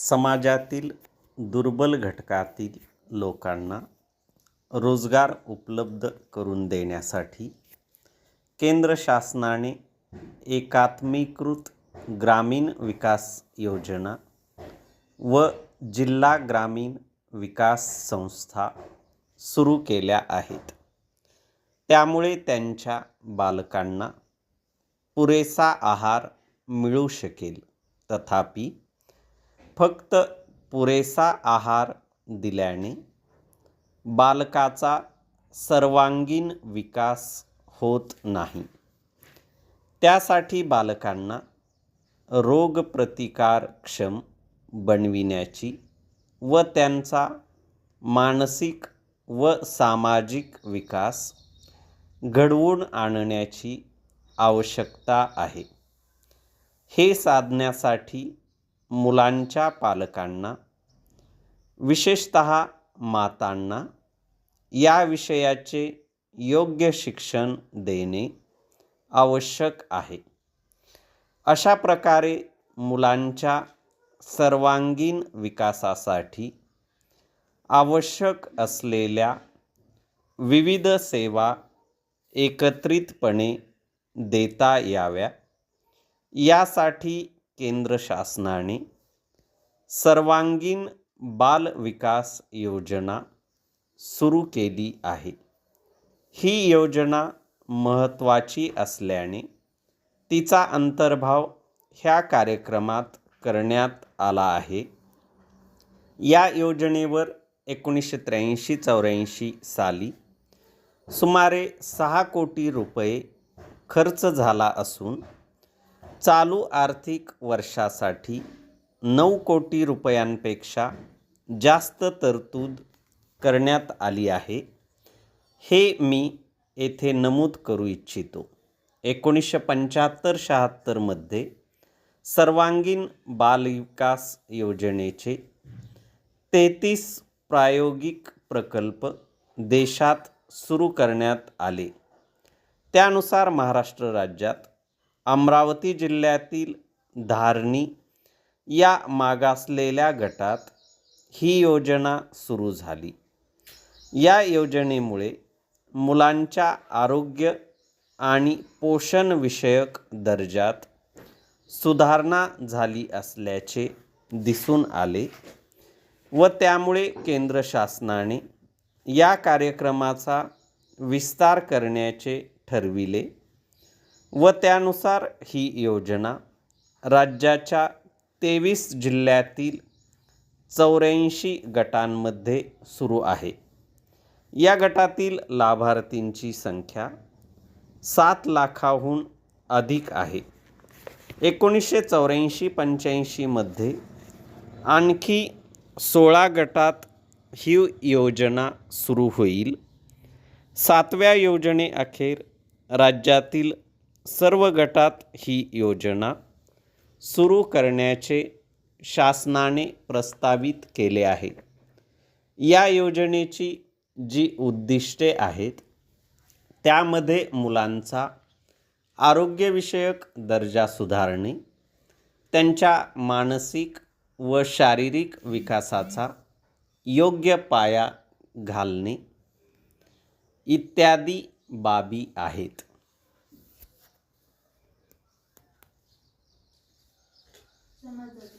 समाजातील दुर्बल घटकातील लोकांना रोजगार उपलब्ध करून देण्यासाठी केंद्र शासनाने एकात्मीकृत ग्रामीण विकास योजना व जिल्हा ग्रामीण विकास संस्था सुरू केल्या आहेत. त्यामुळे त्यांच्या बालकांना पुरेसा आहार मिळू शकेल. तथापि फक्त पुरेसा आहार दिल्याने बालकाचा सर्वांगीण विकास होत नाही. त्यासाठी बालकांना रोगप्रतिकारक्षम बनविण्याची व त्यांचा मानसिक व सामाजिक विकास घडवून आणण्याची आवश्यकता आहे. हे साधण्यासाठी मुलांच्या पालकांना विशेषत मातांना या विषयाचे योग्य शिक्षण देणे आवश्यक आहे. अशा प्रकारे मुलांच्या सर्वांगीण विकासासाठी आवश्यक असलेल्या विविध सेवा एकत्रितपणे देता याव्या. यासाठी केंद्र शासनाने सर्वांगीण बाल विकास योजना सुरू केली आहे. ही योजना महत्त्वाची असल्याने तिचा अंतर्भाव ह्या कार्यक्रमात करण्यात आला आहे. या योजनेवर एकोणीसशे त्र्याऐंशी चौऱ्याऐंशी साली सुमारे सहा कोटी रुपये खर्च झाला असून चालू आर्थिक वर्षासाठी नऊ कोटी रुपयांपेक्षा जास्त तरतूद करण्यात आली आहे. हे मी येथे नमूद करू इच्छितो. एकोणीसशे पंच्याहत्तर शहात्तरमध्ये सर्वांगीण बालविकास योजनेचे तेहतीस प्रायोगिक प्रकल्प देशात सुरू करण्यात आले. त्यानुसार महाराष्ट्र राज्यात अमरावती जिल्ह्यातील धारणी या मागासलेल्या गटात ही योजना सुरू झाली. या योजनेमुळे मुलांच्या आरोग्य आणि पोषणविषयक दर्जात सुधारणा झाली असल्याचे दिसून आले व त्यामुळे केंद्र शासनाने या कार्यक्रमाचा विस्तार करण्याचे ठरविले. व त्यानुसार ही योजना राज्याच्या तेवीस जिल्ह्यातील चौऱ्याऐंशी गटांमध्ये सुरू आहे. या गटातील लाभार्थींची संख्या सात लाखाहून अधिक आहे. एकोणीसशे चौऱ्याऐंशी पंच्याऐंशीमध्ये आणखी सोळा गटात ही योजना सुरू होईल. सातव्या योजनेअखेर राज्यातील सर्व गटात ही योजना सुरू करण्याचे शासनाने प्रस्तावित केले आहे. या योजनेची जी उद्दिष्टे आहेत त्यामध्ये मुलांचा आरोग्यविषयक दर्जा सुधारणे त्यांच्या मानसिक व शारीरिक विकासाचा योग्य पाया घालणे इत्यादी बाबी आहेत. নামাজ